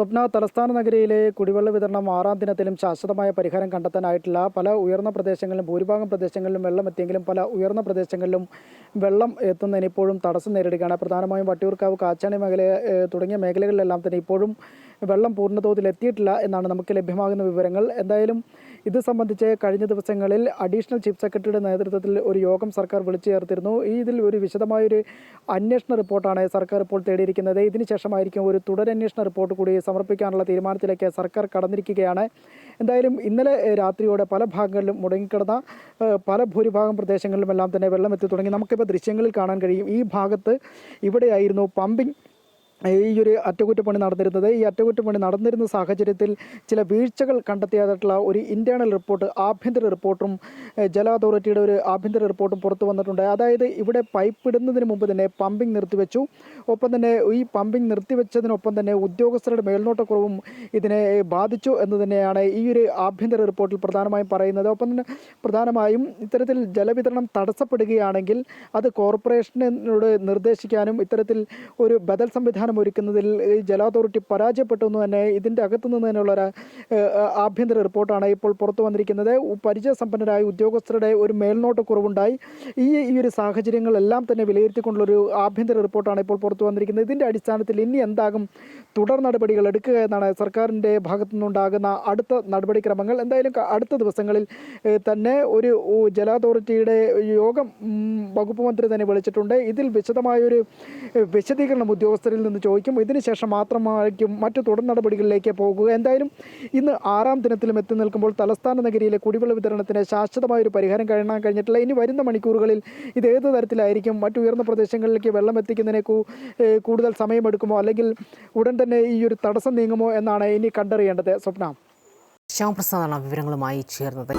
സ്വപ്ന തലസ്ഥാന നഗരിയിലെ കുടിവെള്ള വിതരണം ആറാം ദിനത്തിലും ശാശ്വതമായ പരിഹാരം കണ്ടെത്താനായിട്ടില്ല. പല ഉയർന്ന പ്രദേശങ്ങളിലും ഭൂരിഭാഗം പ്രദേശങ്ങളിലും വെള്ളം എത്തിയെങ്കിലും പല ഉയർന്ന പ്രദേശങ്ങളിലും വെള്ളം എത്തുന്നതിന് ഇപ്പോഴും തടസ്സം നേരിടുകയാണ്. പ്രധാനമായും വട്ടിയൂർക്കാവ് കാച്ചാണി മേഖല തുടങ്ങിയ മേഖലകളിലെല്ലാം തന്നെ ഇപ്പോഴും വെള്ളം പൂർണതോതിൽ എത്തിയിട്ടില്ല എന്നാണ് നമുക്ക് ലഭ്യമാകുന്ന വിവരങ്ങൾ. എന്തായാലും ഇത് സംബന്ധിച്ച് കഴിഞ്ഞ ദിവസങ്ങളിൽ അഡീഷണൽ ചീഫ് സെക്രട്ടറിയുടെ നേതൃത്വത്തിൽ ഒരു യോഗം സർക്കാർ വിളിച്ചു ചേർത്തിരുന്നു ഈ ഇതിൽ ഒരു വിശദമായൊരു അന്വേഷണ റിപ്പോർട്ടാണ് സർക്കാർ ഇപ്പോൾ തേടിയിരിക്കുന്നത്. ഇതിനുശേഷമായിരിക്കും ഒരു തുടരന്വേഷണ റിപ്പോർട്ട് കൂടി സമർപ്പിക്കാനുള്ള തീരുമാനത്തിലേക്ക് സർക്കാർ കടന്നിരിക്കുകയാണ്. എന്തായാലും ഇന്നലെ രാത്രിയോടെ പല ഭാഗങ്ങളിലും മുടങ്ങിക്കിടന്ന പല ഭൂരിഭാഗം പ്രദേശങ്ങളിലുമെല്ലാം തന്നെ വെള്ളം എത്തി തുടങ്ങി നമുക്കിപ്പോൾ ദൃശ്യങ്ങളിൽ കാണാൻ കഴിയും. ഈ ഭാഗത്ത് ഇവിടെയായിരുന്നു പമ്പിംഗ് ഈ ഒരു അറ്റകുറ്റപ്പണി നടന്നിരുന്നത്. ഈ അറ്റകുറ്റപ്പണി നടന്നിരുന്ന സാഹചര്യത്തിൽ ചില വീഴ്ചകൾ കണ്ടെത്തിയതായിട്ടുള്ള ഒരു ഇന്റേർണൽ റിപ്പോർട്ട് ആഭ്യന്തര റിപ്പോർട്ടും ജല അതോറിറ്റിയുടെ ഒരു ആഭ്യന്തര റിപ്പോർട്ടും പുറത്തു വന്നിട്ടുണ്ട്. അതായത് ഇവിടെ പൈപ്പ് ഇടുന്നതിന് മുമ്പ് തന്നെ പമ്പിംഗ് നിർത്തിവെച്ചു. ഒപ്പം തന്നെ ഈ പമ്പിംഗ് നിർത്തിവെച്ചതിനൊപ്പം തന്നെ ഉദ്യോഗസ്ഥരുടെ മേൽനോട്ടക്കുറവും ഇതിനെ ബാധിച്ചു എന്ന് തന്നെയാണ് ഈ ഒരു ആഭ്യന്തര റിപ്പോർട്ടിൽ പ്രധാനമായും പറയുന്നത്. ഒപ്പം തന്നെ പ്രധാനമായും ഇത്തരത്തിൽ ജലവിതരണം തടസ്സപ്പെടുകയാണെങ്കിൽ അത് കോർപ്പറേഷനോട് നിർദ്ദേശിക്കാനും ഇത്തരത്തിൽ ഒരു ബദൽ സംവിധാനം ഒരുക്കുന്നതിൽ ജല അതോറിറ്റി പരാജയപ്പെട്ടു എന്ന് തന്നെ ഇതിന്റെ അകത്തു നിന്ന് തന്നെയുള്ള ഒരു ആഭ്യന്തര റിപ്പോർട്ടാണ് ഇപ്പോൾ പുറത്തു വന്നിരിക്കുന്നത്. പരിചയസമ്പന്നരായ ഉദ്യോഗസ്ഥരുടെ ഒരു മേൽനോട്ട കുറവുണ്ടായി. ഈ ഈ ഒരു സാഹചര്യങ്ങളെല്ലാം തന്നെ വിലയിരുത്തിക്കൊണ്ടുള്ളൊരു ആഭ്യന്തര റിപ്പോർട്ടാണ് ഇപ്പോൾ പുറത്തു വന്നിരിക്കുന്നത്. ഇതിന്റെ അടിസ്ഥാനത്തിൽ ഇനി എന്താകും? തുടർ നടപടികൾ എടുക്കുക എന്നാണ് സർക്കാരിന്റെ ഭാഗത്തു നിന്നുണ്ടാകുന്ന അടുത്ത നടപടിക്രമങ്ങൾ. എന്തായാലും അടുത്ത ദിവസങ്ങളിൽ തന്നെ ഒരു ജല അതോറിറ്റിയുടെ യോഗം വകുപ്പ് മന്ത്രി തന്നെ വിളിച്ചിട്ടുണ്ട്. ഇതിൽ വിശദമായൊരു വിശദീകരണം ഉദ്യോഗസ്ഥരിൽ നിന്ന് ചോദിക്കും. ഇതിനുശേഷം മാത്രമായിരിക്കും മറ്റു തുടർ നടപടികളിലേക്ക് പോകുക. എന്തായാലും ഇന്ന് ആറാം ദിനത്തിലും എത്തി നിൽക്കുമ്പോൾ തലസ്ഥാന നഗരിയിലെ കുടിവെള്ള വിതരണത്തിന് ശാശ്വതമായ ഒരു പരിഹാരം കാണാൻ കഴിഞ്ഞിട്ടില്ല. ഇനി വരുന്ന മണിക്കൂറുകളിൽ ഇത് ഏത് തരത്തിലായിരിക്കും? മറ്റുയർന്ന പ്രദേശങ്ങളിലേക്ക് വെള്ളം എത്തിക്കുന്നതിനെ കൂടുതൽ സമയമെടുക്കുമോ? അല്ലെങ്കിൽ ഉടൻ തന്നെ ഈ ഒരു തടസ്സം നീങ്ങുമോ എന്നാണ് ഇനി കണ്ടറിയേണ്ടത്. സ്വപ്ന. ശ്യാമപ്രസാദാണ് വിവരങ്ങളുമായി ചേർന്നത്.